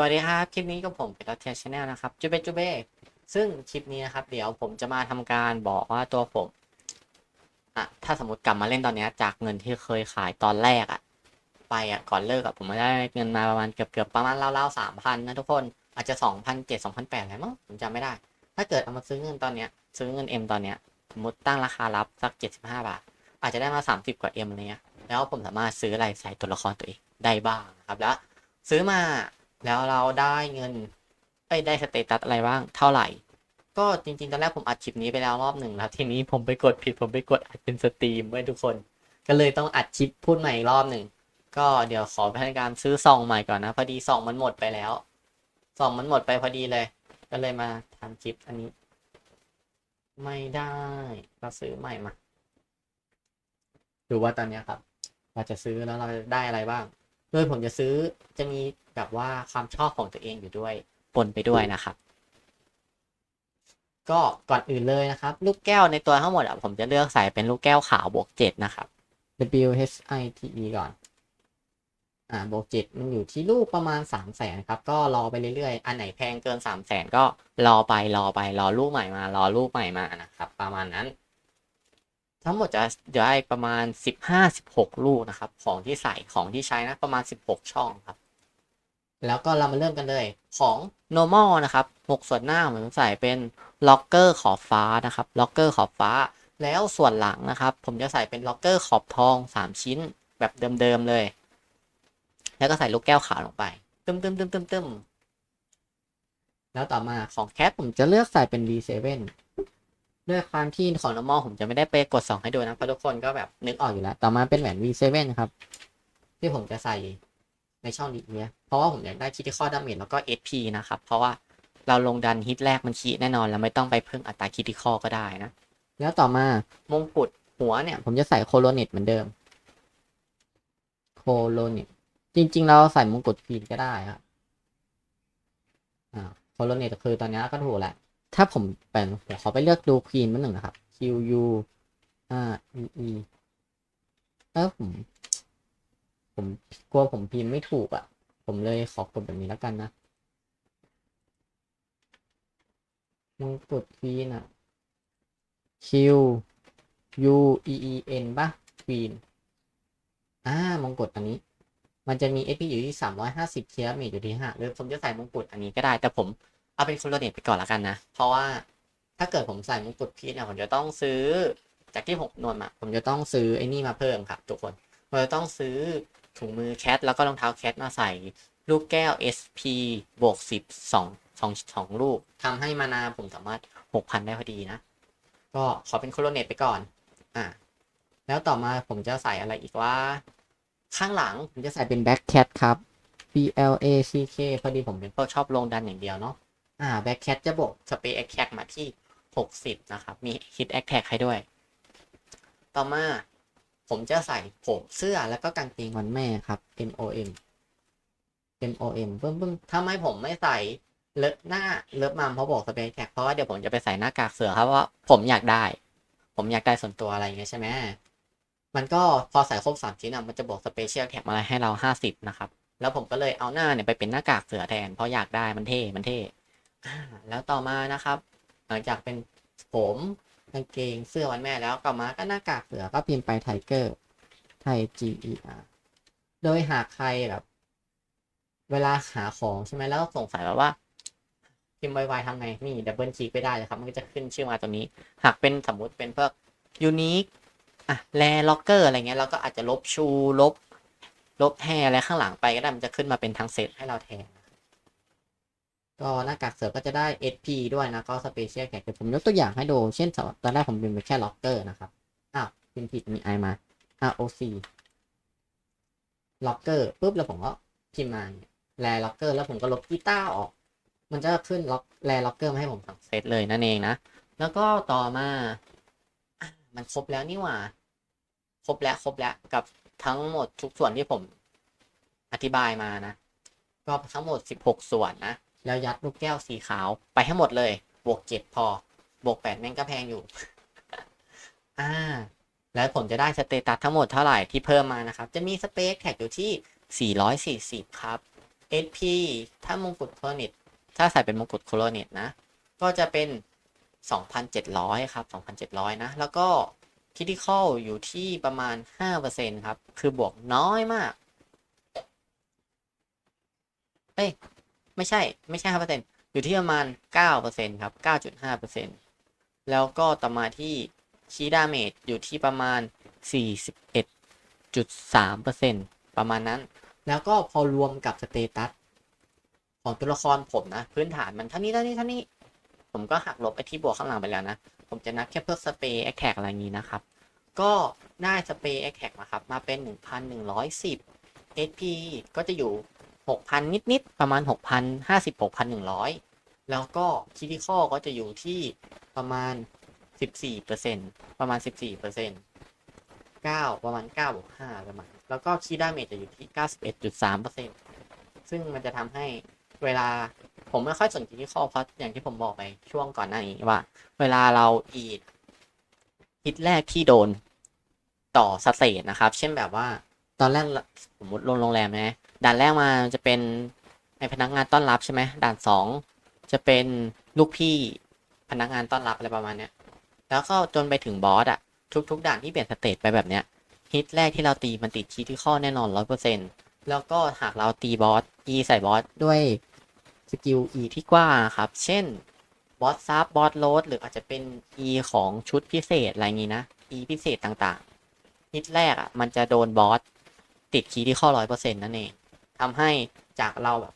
วัสดีครับ คลิปนี้ก็ผมเป็นรัตเทียชแนลนะครับจูเบจูเบซึ่งคลิปนี้นะครับ เดี๋ยวผมจะมาทำการบอกว่าตัวผมอะถ้าสมมติกลับมาเล่นตอนนี้จากเงินที่เคยขายตอนแรกอะ ไปอะก่อนเลิกอะผมมาได้เงินมาประมาณเกือบเกือบๆประมาณราวๆสามพันนะทุกคนอาจจะสองพันเจ็ดสองพันแปดอะไรมั้งผมจำไม่ได้ ถ้าเกิดเอามาซื้อเงินตอนเนี้ย ซื้อเงินเอ็มตอนเนี้ยสมมติตั้งราคารับสักเจ็ดสิบห้าบาท อาจจะได้มาสามสิบกว่าเอ็มอะไรเงี้ยแล้วผมสามารถซื้ออะไรใส่ตัวละครตัวเองได้บ้างนะครับแล้วซื้อมา แล้วเราได้เงินเอ้ได้สเตตัสอะไรบ้างเท่าไหร่ ก็จริงๆ ตอนแรกผมอัดคลิปนี้ไปแล้วรอบหนึ่งแล้ว ทีนี้ผมไปกดผิดผมไปกดอัดเป็นสตรีมไว้ทุกคน ก็เลยต้องอัดคลิปพูดใหม่อีกรอบหนึ่งก็เดี๋ยวขอพนักการซื้อซองใหม่ก่อนนะ พอดีซองมันหมดไปแล้วซองมันหมดไปพอดีเลย ก็เลยมาทำคลิปอันนี้ ไม่ได้เราซื้อใหม่มาดูว่าตอนนี้ครับ เราจะซื้อแล้วเราได้อะไรบ้าง โดยผมจะซื้อจะมีแบบว่าความชอบของตัวเองอยู่ด้วยปนไปด้วยนะครับ ก็ก่อนอื่นเลยนะครับ ลูกแก้วในตัวทั้งหมดอะผมจะเลือกใส่เป็นลูกแก้วขาวบวกเจ็ดนะครับ W H I T E ก่อน อ่าบวกเจ็ดมันอยู่ที่ลูกประมาณสามแสนครับ ก็รอไปเรื่อยๆ อันไหนแพงเกินสามแสนก็รอไปรอไปรอลูกใหม่มารอลูกใหม่มานะครับ ประมาณนั้น ทั้งหมดจะได้ประมาณสิบห้าสิบหกลูกนะครับ ของที่ใส่ของที่ใช้นะประมาณสิบหกช่องครับ แล้วก็เรามาเริ่มกันเลยของ normal นะครับหกส่วนหน้าผมใส่เป็นล็อกเกอร์ขอบฟ้านะครับล็อกเกอร์ขอบฟ้า แล้วส่วนหลังนะครับ ผมจะใส่เป็นล็อกเกอร์ขอบทองสามชิ้นแบบเดิมๆเลย แล้วก็ใส่ลูกแก้วขาวลงไป ตึมตึมตึมตึมตึมแล้วต่อมาของแคปผมจะเลือกใส่เป็น V7 ด้วยความที่ของ normal ผมจะไม่ได้ไปกดสองให้ดูนะเพราะทุกคนก็แบบนึกออกอยู่แล้ว ต่อมาเป็นแหวน V7 ครับ ที่ผมจะใส่ในช่องดีเนี้ยเพราะว่าผมอยากได้คิดที่ข้อดาเมจแล้วก็ SP นะครับ เพราะว่าเราลงดันฮิตแรกมันคีแน่นอนแล้วไม่ต้องไปเพิ่มอัตราคิดที่ข้อก็ได้นะ แล้วต่อมามงกุฎหัวเนี่ย ผมจะใส่โคโลเนตเหมือนเดิม โคโลเนตจริง ๆ เราใส่มงกุฎควีนก็ได้ครับอ่าโคโลเนตคือตอนนี้ก็ถูกแหละ ถ้าผมเป็นเดี๋ยวขอไปเลือกดูควีนมันหนึ่งนะครับ Q U R E E แล้วผม ผมกลัวผมพิมพ์ไม่ถูกอะ ผมเลยขอกดแบบนี้แล้วกันนะมงกุฎควีนอะ Q U E E N ป่ะควีนอ่ามงกุฎอันนี้ มันจะมี SP อยู่ที่ 350เคียร์เมจอยู่ที่5หรือผมจะใส่มงกุฎอันนี้ก็ได้แต่ผม เอาเป็นโคโลเนตไปก่อนละกันนะ เพราะว่าถ้าเกิดผมใส่มงกุฎพีชเนี่ยผมจะต้องซื้อจากที่ผมนวลมาผมจะต้องซื้อไอ้นี่มาเพิ่มครับ ทุกคนผมจะต้องซื้อถุงมือแคทแล้วก็รองเท้าแคทมาใส่ลูกแก้ว SP บวก10สองสองสองลูกทำให้มานาผมสามารถ6,000ได้พอดีนะ ก็ขอเป็นโคโลเนตไปก่อน อ่าแล้วต่อมาผมจะใส่อะไรอีกว่า ข้างหลังผมจะใส่เป็นแบ็ k แคทครับ B L A C K พอดีผมเป็นพวกชอบลงดันอย่างเดียวเนาะ อ่าแบ็ k แคทจะบวกสเปรย์แอคแท็กมาที่ 60 นะครับ มีฮิตแอคแท็กให้ด้วย ต่อมาผมจะใส่ผมเสื้อแล้วก็กางเกงวันแม่ครับ M O M M O M ปึ้มปึ้มทำไมผมไม่ใส่เลิฟหน้าเลิฟมัมเพราะบอกสเปรย์แท็กเพราะว่าเดี๋ยวผมจะไปใส่หน้ากากเสือครับว่าผมอยากได้ ผมอยากได้ส่วนตัวอะไรอย่างเงี้ยใช่ไหมมันก็พอใส่ครบสามชิ้นอะมันจะบอกสเปเชียลแท็กมาให้เราห้าสิบนะครับ แล้วผมก็เลยเอาหน้าเนี่ยไปเป็นหน้ากากเสือแทนเพราะอยากได้มันเท่ มันเท่ แล้วต่อมานะครับ หลังจากเป็นผมกางเกงเสื้อวันแม่แล้วต่อมาก็หน้ากากเสือก็พิมพ์ไปไทเกอร์ไท G E R โดยหากใครแบบเวลาหาของใช่ไหมแล้วสงสัยแบบว่าพิมพ์ไวๆทำไง นี่ดับเบิลคลิกไปได้เลยครับ มันก็จะขึ้นชื่อมาตรงนี้ หากเป็นสมมุติเป็นพวกยูนิคอะแลล็อกเกอร์อะไรเงี้ยเราก็อาจจะลบชูลบ ลบแฮอะไรข้างหลังไปก็ได้มันจะขึ้นมาเป็นทั้งเซตให้เราแทน ก็หน้ากากเสือก็จะได้ SP ด้วยนะก็สเปเชียลแขกเดี๋ยวผมยกตัวอย่างให้ดู เช่นสตอนแรกผมพิมพ์ไปแค่ล็อกเกอร์นะครับ อ้าวพิมพ์ผิดมี I มา ROC ล็อกเกอร์ปุ๊บแล้วผมก็พิมพ์มาแลล็อกเกอร์แล้วผมก็ลบกีตาร์ออก มันจะขึ้นล็อกแลล็อกเกอร์มาให้ผมทั้งเซตเลยนั่นเองนะ แล้วก็ต่อมาอมันครบแล้วนี่หว่า ครบแล้วครบแล้วกับทั้งหมดทุกส่วนที่ผมอธิบายมานะ ก็ทั้งหมด 16 ส่วนนะ แล้วยัดลูกแก้วสีขาวไปให้หมดเลย บวกเจ็ดพอ บวกแปดแม่งก็แพงอยู่ อ่า แล้วผมจะได้สเตตัสทั้งหมดเท่าไหร่ที่เพิ่มมานะครับ จะมีสเปซแท็กอยู่ที่ 440 ครับ SP ถ้ามงกุฎโคโรเนตถ้าใส่เป็นมงกุฎโคโรเนตนะ ก็จะเป็น 2,700 ครับ 2,700 นะ แล้วก็คิด i ค a l อยู่ที่ประมาณ 5%ครับ คือบวกน้อยมาก เอ้ย ไม่ใช่ไม่ใช่5%อยู่ที่ประมาณ9%ครับ9.5%แล้วก็ต่อมาที่คีดาเมจอยู่ที่ประมาณ41.3%ประมาณนั้น แล้วก็พอรวมกับสเตตัสของตัวละครผมนะ พื้นฐานมันเท่านี้เท่านี้เท่านี้ ผมก็หักลบไอที่บวกข้างหลังไปแล้วนะ ผมจะนับแค่เพื่อสเปรย์แอคแท็กอะไรงนี้นะครับ ก็ได้สเปรย์แอคแท็กมาครับ มาเป็น 1,110 HP ก็จะอยู่ 6,000 นิด ๆ ประมาณ 6,050 6,100 แล้วก็คิติคอก็จะอยู่ที่ประมาณ 14%ประมาณ 14% 9 ประมาณ9บวก5ประมาณ แล้วก็คีย์ดาเมจจะอยู่ที่ 91.3%ซึ่งมันจะทำให้เวลาผมไม่ค่อยสนใจที่ข้อเพราะอย่างที่ผมบอกไปช่วงก่อนหน้านี้ว่า เวลาเราอีดฮิตแรกที่โดนต่อสเตทนะครับ เช่นแบบว่า ตอนแรกสมมติลงโรงแรมนะ ด่านแรกมาจะเป็นไอพนักงานต้อนรับใช่ไหมด่านสองจะเป็นลูกพี่พนักงานต้อนรับอะไรประมาณเนี้ยแล้วก็จนไปถึงบอสอะทุก ๆ ด่านที่เปลี่ยนสเตจไปแบบเนี้ยฮิตแรกที่เราตีมันติดคีที่ข้อแน่นอนร้อยเปอร์เซ็นแล้วก็หากเราตีบอส E ใส่บอสด้วยสกิล E ที่กว้างครับ เช่นบอสซับบอสโรดหรืออาจจะเป็น E ของชุดพิเศษอะไรงี้นะ E พิเศษต่างๆฮิตแรกอะมันจะโดนบอสติดคีที่ข้อร้อยเปอร์เซ็นนั่นเอง ทำให้จากเราแบบ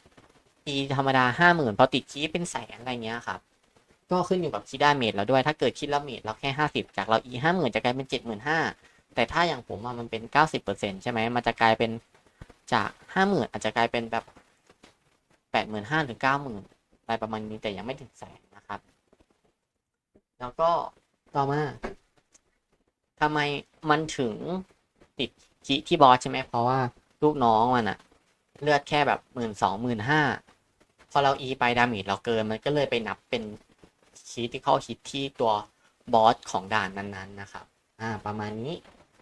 E ธรรมดาห้าหมื่นพอติดคีเป็นแสนอะไรเงี้ยครับก็ขึ้นอยู่กับคิดดาเมจเราด้วย ถ้าเกิดคิดละเมจเราแค่ห้าสิบจากเรา e ห้าหมื่นจะกลายเป็นเจ็ดหมื่นห้าแต่ถ้าอย่างผมอะมันเป็นเก้าสิบเปอร์เซ็นใช่ไหมมันจะกลายเป็นจากห้าหมื่นอาจจะกลายเป็นแบบแปดหมื่นห้าถึงเก้าหมื่นอะไรประมาณนี้แต่ยังไม่ถึงแสนนะครับ แล้วก็ต่อมาทำไมมันถึงติดคิที่บอสใช่ไหมเพราะว่าลูกน้องมันอะ เลือดแค่แบบหมื่นสองหมื่นห้าพอเรา e ไปดาเมจเราเกินมันก็เลยไปนับเป็นคีที่เข้าฮิตที่ตัวบอสของด่านนั้นๆนะครับ อ่า ประมาณนี้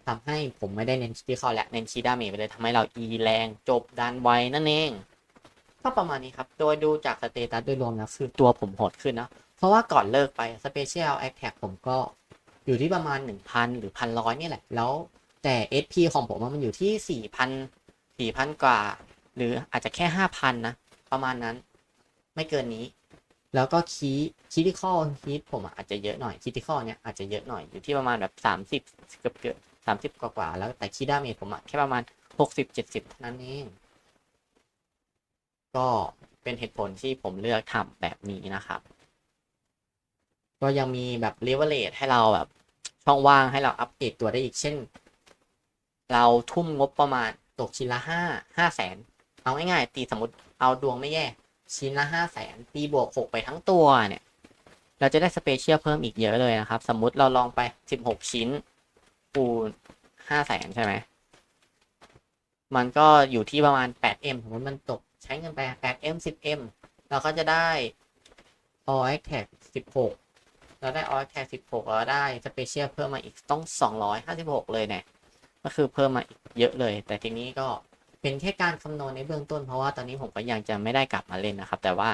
ทำให้ผมไม่ได้เน้นคีที่เข้าและเน้นคีดาเมจไปเลยทำให้เราอีแรงจบดันไวนั่นเองก็ประมาณนี้ครับ โดยดูจากสเตตัสโดยรวมแล้วคือตัวผมโหดขึ้นนะ เพราะว่าก่อนเลิกไปสเปเชียลแอคแท็กผมก็อยู่ที่ประมาณ 1,000 หรือ1,100นี่แหละ แล้วแต่ SP ของผมมันอยู่ที่ 4,000 4,000 กว่า หรืออาจจะแค่5,000นนะ ประมาณนั้น ไม่เกินนี้ แล้วก็คีคีที่ข้อฮีทผมอาจจะเยอะหน่อยคีที่ข้อเนี้ยอาจจะเยอะหน่อยอยู่ที่ประมาณแบบสามสิบเกือบเกือบสามสิบกว่าๆแล้วแต่คีด้าเมจผมอะแค่ประมาณหกสิบเจ็ดสิบเท่านั้นเองก็เป็นเหตุผลที่ผมเลือกทำแบบนี้นะครับ ก็ยังมีแบบเลเวลเลทให้เราแบบ ช่องว่างให้เราอัปเกรดตัวได้อีกเช่น เราทุ่มงบประมาณตกชิ้นละห้าห้าแสน เอาง่ายๆตีสมมติเอาดวงไม่แย่ ชิ้นละห้าแสนตีบวกหกไปทั้งตัวเนี่ย เราจะได้สเปเชียลเพิ่มอีกเยอะเลยนะครับ สมมุติเราลองไปสิบหกชิ้นคูห้าแสนใช่ไหม มันก็อยู่ที่ประมาณ 8M สมมติมันตกใช้เงินไป 8M 10M เอ็มเราก็จะได้ all a t a c 16เราได้ all a t a c 16เราได้สเปเชียลเพิ่มมาอีกต้อง256เลยเนี่ย ก็คือเพิ่มมาอีกเยอะเลย แต่ทีนี้ก็ เป็นแค่การคำนวณในเบื้องต้นเพราะว่าตอนนี้ผมก็ยังจะไม่ได้กลับมาเล่นนะครับ แต่ว่า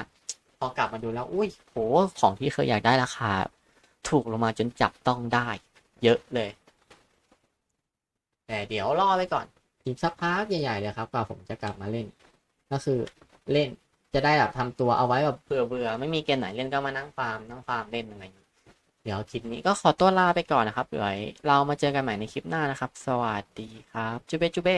พอกลับมาดูแล้วอุ้ยโหของที่เคยอยากได้ราคา ถูกลงมาจนจับต้องได้ เยอะเลย แต่เดี๋ยวรอไปก่อนอีกสักพักใหญ่ๆเลยครับกว่าผมจะกลับมาเล่น ก็คือเล่นจะได้แบบทำตัวเอาไว้แบบเบื่อๆไม่มีเกมไหนเล่นก็มานั่งฟาร์มนั่งฟาร์มเล่นอะไรอย่างนี้เดี๋ยวคลิปนี้ก็ขอตัวลาไปก่อนนะครับเดี๋ยวเรามาเจอกันใหม่ในคลิปหน้านะครับ สวัสดีครับจูเบจูเบ้